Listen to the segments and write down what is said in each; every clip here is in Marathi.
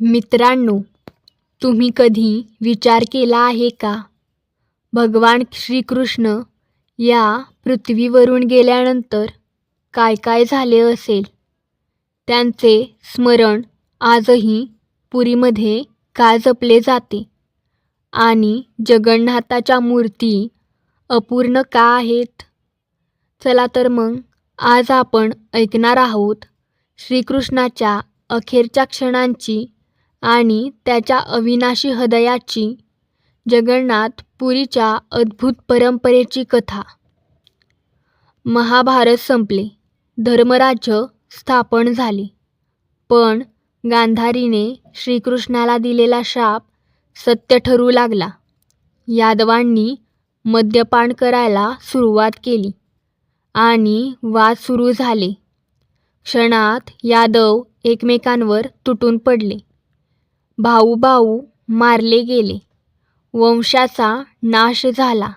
मित्रांनो तुम्ही कधी विचार केला आहे का? भगवान श्रीकृष्ण या पृथ्वीवरून गेल्यानंतर काय काय झाले असेल? त्यांचे स्मरण आजही पुरीमध्ये का जपले जाते? आणि जगन्नाथाच्या मूर्ती अपूर्ण का आहेत? चला तर मग आज आपण ऐकणार आहोत श्रीकृष्णाच्या अखेरच्या क्षणांची आणि त्याच्या अविनाशी हृदयाची जगन्नाथ पुरीच्या अद्भुत परंपरेची कथा. महाभारत संपले. धर्मराज्य स्थापन झाले. पण गांधारीने श्रीकृष्णाला दिलेला शाप सत्य ठरू लागला. यादवांनी मद्यपान करायला सुरुवात केली आणि वाद सुरू झाले. क्षणात यादव एकमेकांवर तुटून पडले. भाऊ भाऊ मारले गेले. वंशाचा नाश झाला.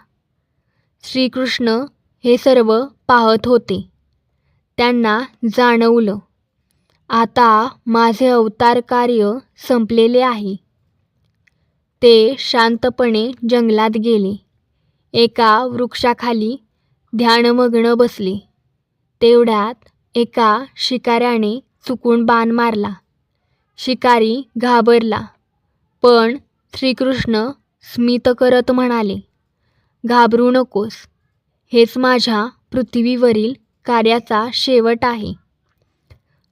श्रीकृष्ण हे सर्व पाहत होते. त्यांना जाणवलं आता माझे अवतार कार्य संपलेले आहे. ते शांतपणे जंगलात गेले. एका वृक्षाखाली ध्यानमग्न बसले. तेवढ्यात एका शिकाऱ्याने चुकून बाण मारला. शिकारी घाबरला. पण श्रीकृष्ण स्मित करत म्हणाले घाबरू नकोस. हेच माझ्या पृथ्वीवरील कार्याचा शेवट आहे.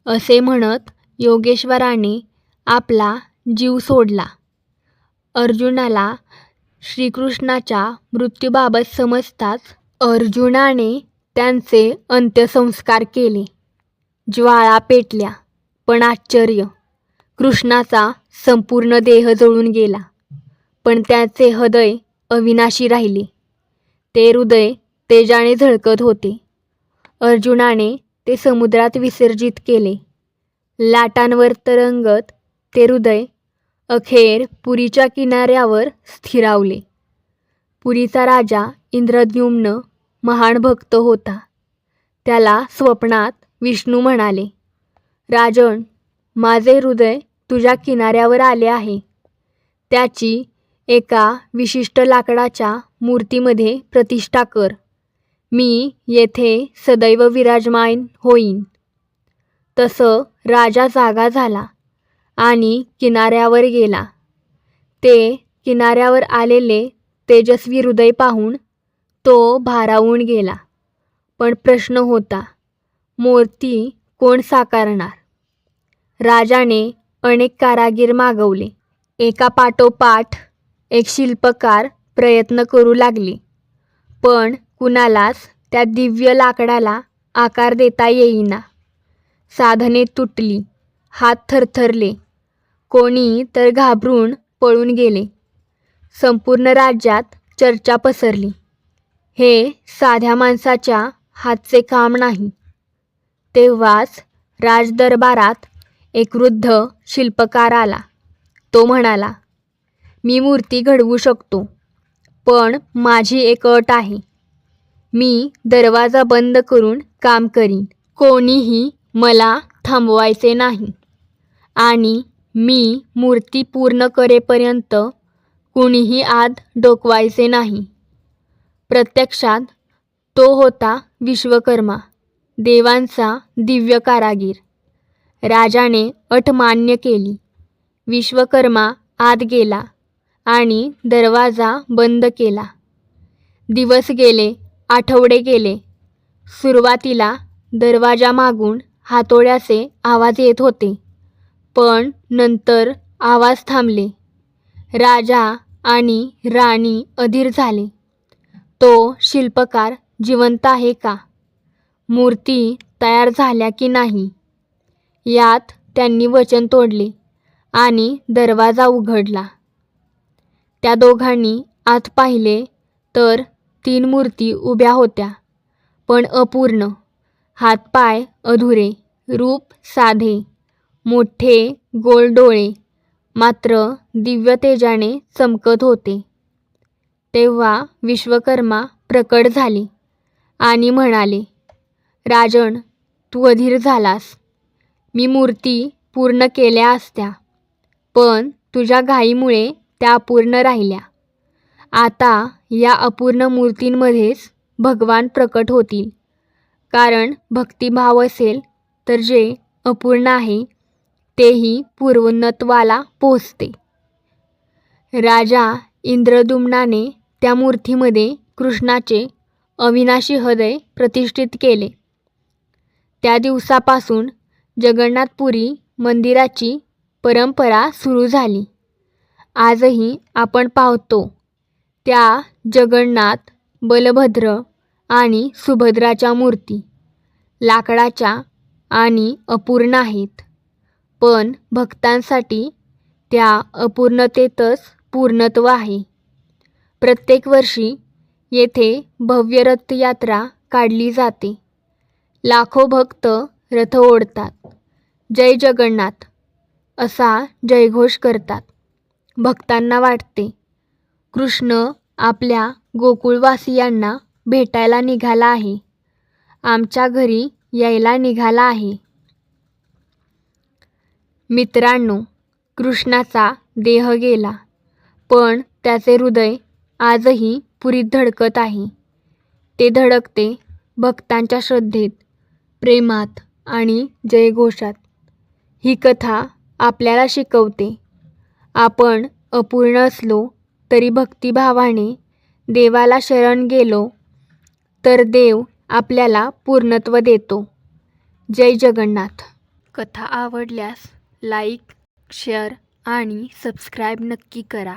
असे म्हणत योगेश्वराने आपला जीव सोडला. अर्जुनाला श्रीकृष्णाच्या मृत्यूबाबत समजताच अर्जुनाने त्यांचे अंत्यसंस्कार केले. ज्वाळा पेटल्या पण आश्चर्य! कृष्णाचा संपूर्ण देह जळून गेला पण त्याचे हृदय अविनाशी राहिले. ते हृदय तेजाने झळकत होते. अर्जुनाने ते समुद्रात विसर्जित केले. लाटांवर तरंगत ते हृदय अखेर पुरीच्या किनाऱ्यावर स्थिरावले. पुरीचा राजा इंद्रद्युम्न महान भक्त होता. त्याला स्वप्नात विष्णू म्हणाले राजन माझे हृदय तुझ्या किनाऱ्यावर आले आहे. त्याची एका विशिष्ट लाकडाच्या मूर्तीमध्ये प्रतिष्ठा कर. मी येथे सदैव विराजमान होईन. तसं राजा जागा झाला आणि किनाऱ्यावर गेला. ते किनाऱ्यावर आलेले तेजस्वी हृदय पाहून तो भारावून गेला. पण प्रश्न होता मूर्ती कोण साकारणार? राजाने अनेक कारागीर मागवले. एका पाठोपाठ एक शिल्पकार प्रयत्न करू लागले. पण कुणालाच त्या दिव्य लाकडाला आकार देता येईना. साधने तुटली हात थरथरले. कोणी तर घाबरून पळून गेले. संपूर्ण राज्यात चर्चा पसरली. हे साध्या माणसाच्या हातचे काम नाही. तेव्हाच राजदरबारात एक वृद्ध शिल्पकार आला तो म्हणाला मी मूर्ती घडवू शकतो पण माझी एक अट आहे. मी दरवाजा बंद करून काम करीन. कोणीही मला थांबवायचे नाही. आणि मी मूर्ती पूर्ण करेपर्यंत कुणीही आत डोकवायचे नाही. प्रत्यक्षात तो होता विश्वकर्मा देवांचा दिव्य कारागीर. राजाने अट मान्य केली. विश्वकर्मा आत गेला आणि दरवाजा बंद केला. दिवस गेले आठवडे गेले. सुरुवातीला दरवाजा मागून हातोड्याचे आवाज येत होते. पण नंतर आवाज थांबले. राजा आणि राणी अधीर झाले. तो शिल्पकार जिवंत आहे का? मूर्ती तयार झाल्या की नाही? यात त्यांनी वचन तोडले आणि दरवाजा उघडला. त्या दोघांनी आत पाहिले तर तीन मूर्ती उभ्या होत्या पण अपूर्ण. हातपाय अधुरे रूप साधे मोठे गोल डोळे मात्र दिव्य तेजाने चमकत होते. तेव्हा विश्वकर्मा प्रकट झाले आणि म्हणाले राजन तू अधीर झालास. मी मूर्ती पूर्ण केल्या असत्या. पण तुझ्या घाईमुळे त्या अपूर्ण राहिल्या. आता या अपूर्ण मूर्तींमध्येच भगवान प्रकट होतील. कारण भक्तिभाव असेल तर जे अपूर्ण आहे तेही पूर्वोन्नत्वाला पोचते राजा इंद्रदुम्नाने त्या मूर्तीमध्ये कृष्णाचे अविनाशी हृदय प्रतिष्ठित केले. त्या दिवसापासून जगन्नाथपुरी मंदिराची परंपरा सुरू झाली. आजही आपण पाहतो त्या जगन्नाथ बलभद्र आणि सुभद्राच्या मूर्ती. लाकडाच्या आणि अपूर्ण आहेत. पण भक्तांसाठी त्या अपूर्णतेतच पूर्णत्व आहे. प्रत्येक वर्षी येथे भव्य रथयात्रा काढली जाते. लाखो भक्त रथ ओढतात. जय जगन्नाथ असा जयघोष करतात. भक्तांना वाटते कृष्ण आपल्या गोकुळवासियांना भेटायला निघाला आहे. आमच्या घरी यायला निघाला आहे. मित्रांनो कृष्णाचा देह गेला पण त्याचे हृदय आजही पुरीत धडकत आहे. ते धडकते भक्तांच्या श्रद्धेत प्रेमात. आणि जयघोषात. ही कथा आपल्याला शिकवते. आपण अपूर्ण असलो तरी भक्तिभावाने देवाला शरण गेलो तर देव आपल्याला पूर्णत्व देतो. जय जगन्नाथ. कथा आवडल्यास लाईक शेअर आणि सबस्क्राईब नक्की करा.